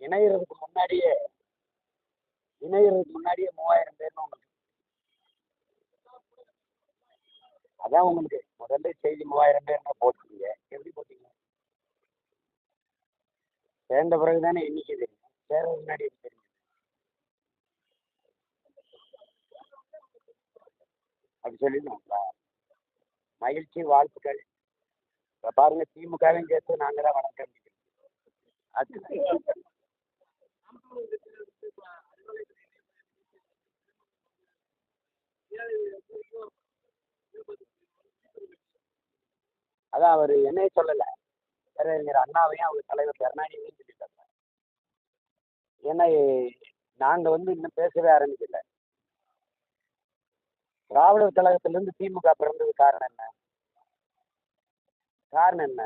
இணையறதுக்கு முன்னாடியே இணையறதுக்கு முன்னாடியே மூவாயிரம் பேர்னு உங்களுக்கு அதான் உங்களுக்கு முதல்ல செய்தி மூவாயிரம் பேர்னு போட்டுருங்க எப்படி போட்டீங்க? சேர்ந்த பிறகு தானே எண்ணிக்கை தெரியும். சேர முன்னாடி எப்படி தெரியும்? அப்படி சொல்லிடணுங்களா மகிழ்ச்சி வாழ்த்துக்கள். இப்போ பாருங்க திமுகவையும் சேர்த்து நாங்கள் தான் வணக்கம். அது அதான் அவர் என்னைய சொல்லலை. பேரறிஞர் அண்ணாவையும் அவர் தலைவர் கருணாநிதியும் சொல்லிட்டாங்க ஏன்னா நாங்கள் வந்து இன்னும் பேசவே ஆரம்பிக்கல. திராவிடர் கழகத்திலிருந்து திமுக பிறந்தது காரணம் என்ன? காரணம் என்ன?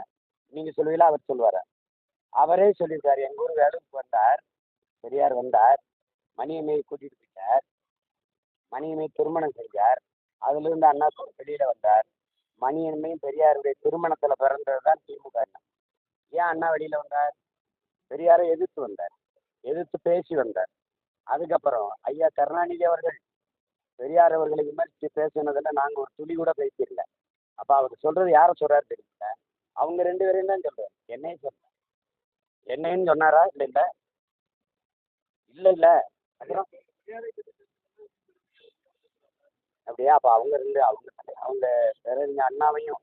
நீங்கள் சொல்லுவீங்களா அவர் சொல்லுவார்? அவரே சொல்லியிருக்காரு. எங்கள் ஊர் வேலூருக்கு வந்தார். பெரியார் வந்தார். மணியம்மையை கூட்டிகிட்டு போயிட்டார். மணியம்மை திருமணம் செஞ்சார். அதுலேருந்து அண்ணா வெளியில் வந்தார். மணியன்மையும் பெரியாருடைய திருமணத்தில் பிறந்தது தான் திமுக ஏன் அண்ணா வெளியில் வந்தார்? பெரியாரை எதிர்த்து வந்தார். எதிர்த்து பேசி வந்தார். அதுக்கப்புறம் ஐயா கருணாநிதி அவர்கள் பெரியார் அவர்களை விமர்சித்து பேசினதில் நாங்கள் ஒரு துளி கூட பேசிடல அப்போ அவர் சொல்கிறது யாரை சொல்கிறாரு தெரியல அவங்க ரெண்டு பேரையும் தான் சொல்கிறார் என்னையும் சொல்கிறேன் என்னையும் சொன்னாரா? இல்லை இல்லை. இல்லை இல்லை. அப்படியா அப்போ அவங்க ரெண்டு அவங்க அவங்க அண்ணாவையும்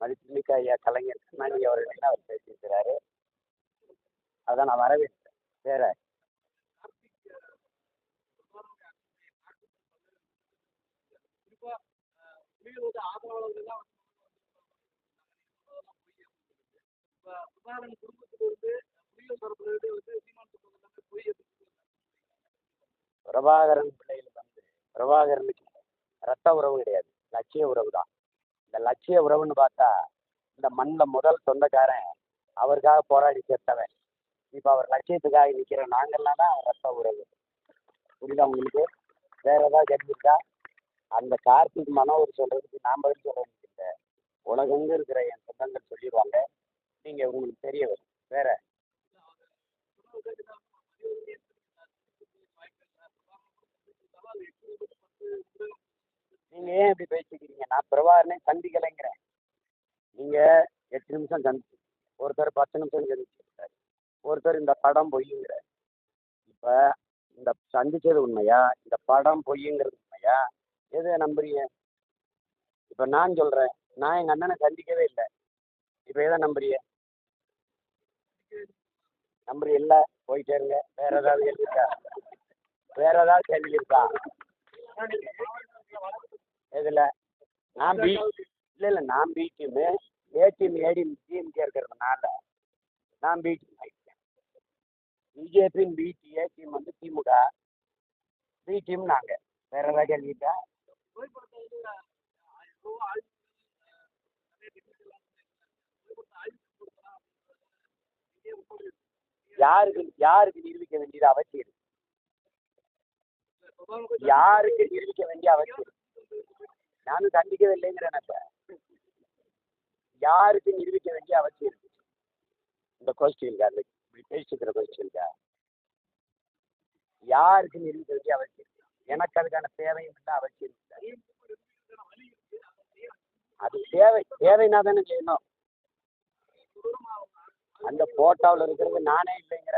மதிப்புமிக்க ஐயா கலைஞர் கருணாநிதி அவர்களையும் அவர் பேசியிருக்கிறாரு. அதான் நான் வரவேற்கிறேன் வேற. பிரபாகரன் பிள்ளைகள் வந்து பிரபாகரனுக்கு ரத்த உறவு கிடையாது. லட்சிய உறவு தான் இந்த லட்சிய உறவுன்னு பார்த்தா இந்த மண்ணில் முதல் சொந்தக்காரன் அவருக்காக போராடி சேர்த்தவன் இப்போ அவர் லட்சியத்துக்காக நிற்கிற நாங்கள்லாம் தான் ரத்த உறவு. புரியுதா உங்களுக்கு? வேற ஏதாவது கேள்வி அந்த கார்த்திக் மனோகர் சொல்றதுக்கு நான் பதில் சொல்றதுக்கு இல்லை. உலகெங்கு இருக்கிற என் சொந்தங்கள் சொல்லிடுவாங்க. நீங்கள் உங்களுக்கு தெரிய வரும் வேற நீங்க ஏன் இப்படி பேசிக்கிறீங்க. நான் பிரபாகரனே சந்திக்கலைங்கிறேன். நீங்க எட்டு நிமிஷம் சந்திச்சு ஒருத்தர் பத்து நிமிஷம் சந்திச்சிருக்காரு ஒருத்தர் இந்த படம் பொய்யுங்கிற இப்ப இந்த சந்திச்சது உண்மையா? இந்த படம் பொய்யுங்கிறது உண்மையா? எதை நம்புறீங்க? இப்ப நான் சொல்றேன். நான் எங்க அண்ணனை சந்திக்கவே இல்லை. இப்ப எதை நம்புறீங்க? நம்புறி இல்ல? போயிட்டே இருங்க. வேற ஏதாவது கேள்வி இருக்கா? வேற ஏதாவது கேள்வி இருக்கா? எதுல? நான் பி இல்ல இல்ல நான் B team A team A team DMK இருக்கிறதுனால நான் பி டீம் ஆயிட்டேன். பிஜேபியின் பி டி ஏ டீம் வந்து திமுக பி டீம் நாங்க. வேற ஏதாவது கேள்விட்டா யாருக்கு யாருக்கு நிரூபிக்க வேண்டியது அவசியம்? யாருக்கு நிரூபிக்க வேண்டிய அவசியம்? நானும் கண்டிக்கவே இல்லைங்கிறேன் இப்ப யாருக்கு நிரூபிக்க வேண்டிய அவசியம் இருக்கு? இந்த கொஸ்டின்கா அந்த பேசிக்கிற கொஸ்டின்கா யாருக்கு நிரூபிக்க வேண்டிய அவசியம் இருக்கு? எனக்கு அதுக்கான தேவையும் இல்லை அவசியம் இல்லை. அது தேவை. தேவைன்னா தானே செய்யணும். அந்த போட்டோவில் இருக்கிறது நானே இல்லைங்க